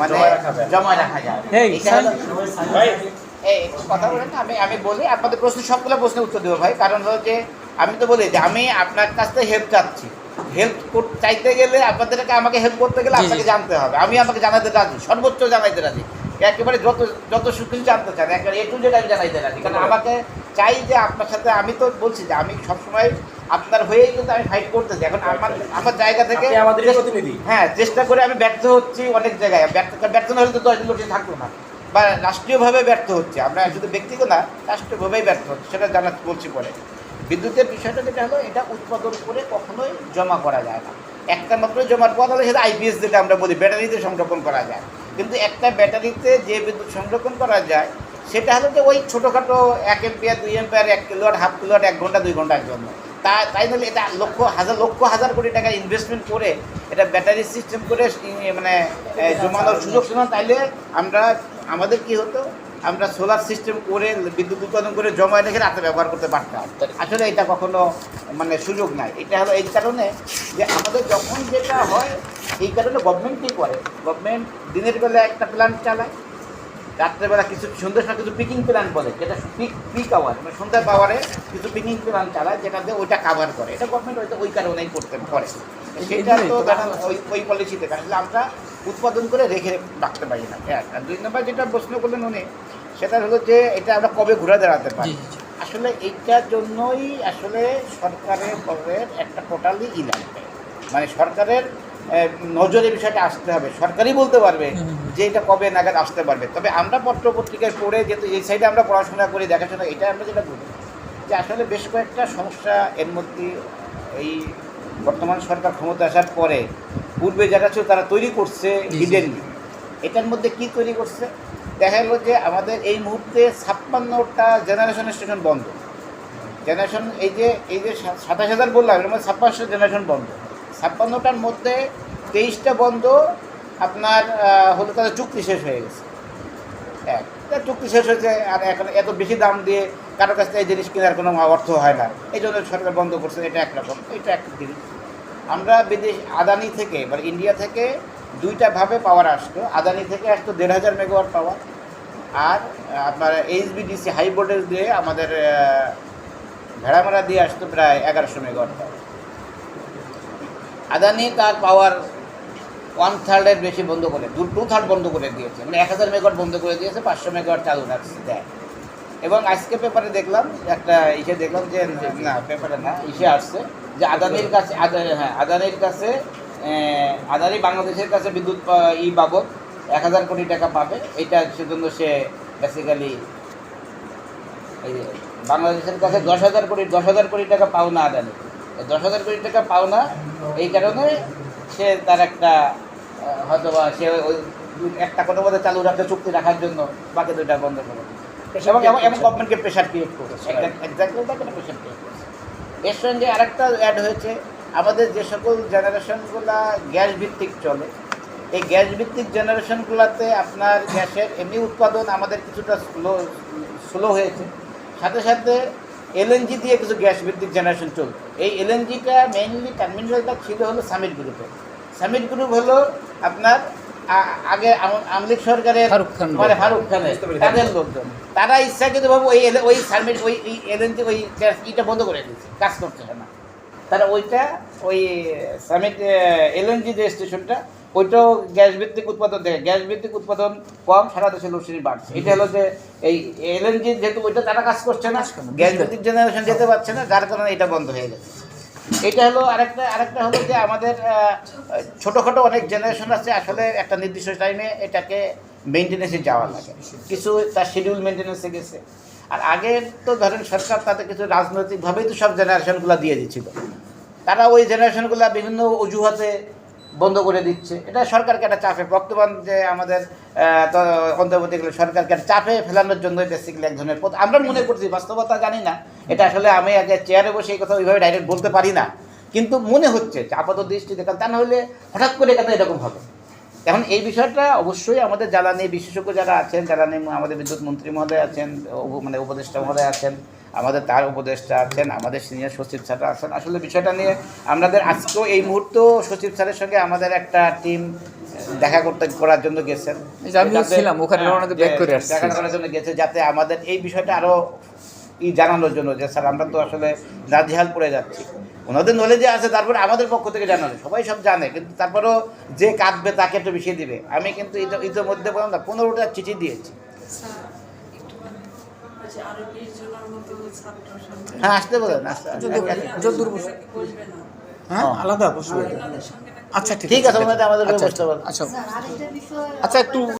মানে। জমা রাখা এই, একটু কথা বলেন আমি আমি বলি আপনাদের প্রশ্ন সবগুলো প্রশ্নের উত্তর দেবো ভাই। কারণ হলো যে আমি তো বলি যে আমি আপনার কাছ থেকে হেল্প চাচ্ছি। হেল্প চাইতে গেলে আপনাদেরকে আমাকে হেল্প করতে গেলে। আপনাকে জানতে হবে। আমি আমাকে জানাতে রাজি সর্বোচ্চ জানাইতে রাজি। একেবারে যত যত সুখী জানতে চান একেবারে এটু যেটা আমি জানাইতে রাজি। কারণ আমাকে চাই যে আপনার সাথে আমি তো বলছি যে আমি সবসময় আপনার হয়েই কিন্তু আমি ফাইট করতেছি। এখন আমার আমার জায়গা থেকে আমাদের প্রতিনিধি। হ্যাঁ চেষ্টা করে আমি ব্যর্থ হচ্ছি অনেক জায়গায়। ব্যর্থ ব্যর্থ না হলে তো দশ দিন লোকজন থাকতো না। বা রাষ্ট্রীয়ভাবে ব্যর্থ হচ্ছে। আমরা শুধু ব্যক্তিগত না রাষ্ট্রীয়ভাবেই ব্যর্থ হচ্ছে সেটা জানা বলছি পরে। বিদ্যুতের বিষয়টা যেটা হলো এটা উৎপাদন করে কখনোই জমা করা যায় না। একটা মাত্র জমার পর হলে সেটা আইপিএস যেটা আমরা বলি ব্যাটারিতে সংরক্ষণ করা যায়। কিন্তু একটা ব্যাটারিতে যে বিদ্যুৎ সংরক্ষণ করা যায় সেটা হলো যে ওই ছোটোখাটো এক এম্পিয়ার দুই এম্পিয়ার এক কিলোয়াট হাফ কিলোয়াট এক ঘণ্টা দুই ঘণ্টার জন্য। তা তাই নাহলে এটা লক্ষ হাজার লক্ষ হাজার কোটি টাকা ইনভেস্টমেন্ট করে এটা ব্যাটারি সিস্টেম করে মানে জমানোর সুযোগ ছিল তাইলে আমরা, আমাদের কি হতো? আমরা সোলার সিস্টেম করে বিদ্যুৎ উৎপাদন করে জমা রেখে রাতে ব্যবহার করতে পারতাম। আসলে এটা কখনো মানে সুযোগ নাই। এটা হলো এই কারণে যে আমাদের যখন যেটা হয়, এই কারণে গভর্নমেন্টই করে? গভর্নমেন্ট দিনের বেলা একটা প্ল্যান্ট চালায়। রাত্রেবেলা কিছু সন্ধ্যের সময় কিছু পিকিং প্ল্যান বলে যেটা পিক পিক আওয়ার মানে সন্ধ্যার পাওয়ারে কিছু পিকিং প্ল্যান চালায় যেটা দিয়ে ওইটা কাভার করে। এটা গভর্নমেন্ট হয়তো ওই কারণেই করতে করে। সেটা তো ওই ওই পলিসিতে আসলে আমরা উৎপাদন করে রেখে রাখতে পারি না। আর দুই নম্বর যেটা প্রশ্ন করলেন উনি সেটা হলো যে এটা আমরা কবে ঘুরে দাঁড়াতে পারি। আসলে এইটার জন্যই আসলে সরকারের পরের একটা টোটালি ই লাগবে। মানে সরকারের নজরে বিষয়টা আসতে হবে। সরকারই বলতে পারবে। যে এটা কবে নাগাদ আসতে পারবে। তবে আমরা পত্র পত্রিকায় পড়ে যেহেতু এই সাইডে আমরা পড়াশোনা করি দেখাশোনা এটা আমরা যেটা বলি যে আসলে বেশ কয়েকটা সমস্যা এর মধ্যে এই বর্তমান সরকার ক্ষমতা আসার পরে পূর্বে যারা ছিল তারা তৈরি করছে। হিডেনলি এটার মধ্যে কি তৈরি করছে? দেখা গেলো যে আমাদের এই মুহূর্তে ছাপ্পান্নটা জেনারেশন স্টেশন বন্ধ। জেনারেশন এই যে এই যে সাতাশ হাজার বললাম এর মধ্যে ছাপ্পান্নশো জেনারেশন বন্ধ। ছাপ্পান্নটার মধ্যে তেইশটা বন্ধ আপনার হলো তাদের চুক্তি শেষ হয়ে গেছে। এক চুক্তি শেষ হয়েছে আর এখন এত বেশি দাম দিয়ে কারও কাছ থেকে এই জিনিস কেনার কোনো অর্থ হয় না। এই জন্য সরকার বন্ধ করছে এটা একরকম এটা একটা জিনিস আমরা বিদেশ আদানি থেকে মানে ইন্ডিয়া থেকে দুইটা ভাবে পাওয়ার আসতো আদানি থেকে আসতো দেড় হাজার মেগাওয়াট পাওয়ার আর আপনার এইচবিডিসি হাই ভোল্টেজ দিয়ে আমাদের আহ, ভেড়ামারা দিয়ে আসতো প্রায় এগারোশো মেগাওয়াট পাওয়ার। আদানি তার পাওয়ার ওয়ান থার্ডের বেশি বন্ধ করে, দু টু থার্ড বন্ধ করে দিয়েছে। মানে এক হাজার মেগাওয়াট বন্ধ করে দিয়েছে, পাঁচশো মেগাওয়াট চালু রাখছে দেয় এবং আজকে পেপারে দেখলাম, একটা ইসে দেখলাম যে, না পেপারে না, ইসে আসছে যে আদানির কাছে হ্যাঁ আদানির কাছে আদানি বাংলাদেশের কাছে বিদ্যুৎ ই বাবদ এক হাজার কোটি টাকা পাবে। এটা সেজন্য সে বেসিক্যালি বাংলাদেশের কাছে দশ হাজার কোটি, দশ হাজার কোটি টাকা পাওনা আদানি। দশ হাজার কোটি টাকা পাওনা। এই কারণে সে তার একটা হয়তো বা সে ওই একটা কোনো মধ্যে চালু রাখতে চুক্তি রাখার জন্য বাকি দুইটা বন্ধ করে এবং এবং- এবং গভর্নমেন্টকে প্রেশার ক্রিয়েট করেছে। এক্স্যাক্টলি তাকে প্রেশার ক্রিয়েট করেছে। এর সঙ্গে আরেকটা অ্যাড হয়েছে আমাদের যে সকল জেনারেশনগুলা গ্যাস ভিত্তিক চলে এই গ্যাস ভিত্তিক জেনারেশনগুলোতে আপনার গ্যাসের এমনি উৎপাদন আমাদের কিছুটা স্লো স্লো হয়েছে। সাথে সাথে এলএনজি দিয়ে কিছু গ্যাস ভিত্তিক জেনারেশন চলত এই এলএনজিটা মেইনলি টার্মিনালটা ছিল হলো সামিট গ্রুপে সামিট গ্রুপ হলো আপনার আগে আম- আমলিক সরকারের ফারুক খান। মানে ফারুক খানের। তাদের লোকজন। তারা ইচ্ছাকৃতভাবে ওই ওই সামিট ওই ওই এলএনজি ওই গ্যাস ইটা বন্ধ করে দিয়েছে। কাজ করছে না। তারা ওইটা ওই সামিট এলএনজি যে স্টেশনটা ওইটাও গ্যাস ভিত্তিক উৎপাদন দেখে গ্যাস ভিত্তিক উৎপাদন কম সারা দেশে লোডশেডিং বাড়ছে। এটা হলো যে এই এলএনজি যেহেতু ওইটা তারা কাজ করছে না গ্যাস ভিত্তিক জেনারেশন যেতে পারছে না যার কারণে এটা বন্ধ হয়ে গেছে। এটা হলো আরেকটা আরেকটা হলো যে আমাদের ছোটোখাটো অনেক জেনারেশন আছে আসলে একটা নির্দিষ্ট টাইমে এটাকে মেনটেনেন্সে যাওয়া লাগে। কিছু তার শিডিউল মেনটেনেন্সে গেছে। আর আগে তো ধরেন সরকার তাদের কিছু রাজনৈতিকভাবেই তো সব জেনারেশনগুলো দিয়ে দিচ্ছিল তারা ওই জেনারেশনগুলো বিভিন্ন অজুহাতে বন্ধ করে দিচ্ছে। এটা সরকারকে একটা চাপে। বর্তমান যে আমাদের অন্তর্বর্তীকালে সরকারকে একটা চাপে ফেলানোর জন্য বেসিক্যালি এক ধরনের পথ- আমরা মনে করছি, বাস্তবতা জানি না। এটা আসলে আমি আগে চেয়ারে বসে এই কথা ওইভাবে ডাইরেক্ট বলতে পারি না। কিন্তু মনে হচ্ছে যে আপাত দৃষ্টিতে, কারণ তা না হলে হঠাৎ করে কেন এরকম হবে? এখন এই বিষয়টা অবশ্যই আমাদের জ্বালানি বিশেষজ্ঞ যারা আছেন জ্বালানি আমাদের বিদ্যুৎ মন্ত্রী মহোদয় আছেন মানে উপদেষ্টা মহোদয় আছেন আমাদের তার উপদেষ্টা আছেন আমাদের সিনিয়র সচিব স্যাররা আছেন। আসলে বিষয়টা নিয়ে আমাদের আজকেও এই মুহূর্ত সচিব স্যারের সঙ্গে আমাদের একটা টিম দেখা করতে করার জন্য গেছেন। হ্যাঁ। দেখা করার জন্য গেছে যাতে আমাদের এই বিষয়টা আরও ই জানানোর জন্য যে স্যার আমরা তো আসলে নাজেহাল পড়ে যাচ্ছি। ওনাদের নলেজে আছে তারপরে আমাদের পক্ষ থেকে জানানো সবাই সব জানে কিন্তু তারপরেও যে কাঁদবে তাকে একটু বেশি দিবে। আমি কিন্তু ইতো- ইতিমধ্যে বললাম না পনেরোটা চিঠি দিয়েছি। স্যার একটু ওই যে আরও বিশ জনের মতো ছাত্র সামনে হ্যাঁ আসতে বলেন না হ্যাঁ। আলাদা বসবে। আচ্ছা ঠিক আছে। ওনাদের আমাদের আচ্ছা আচ্ছা। স্যার আরেকটা বিষয় আচ্ছা একটু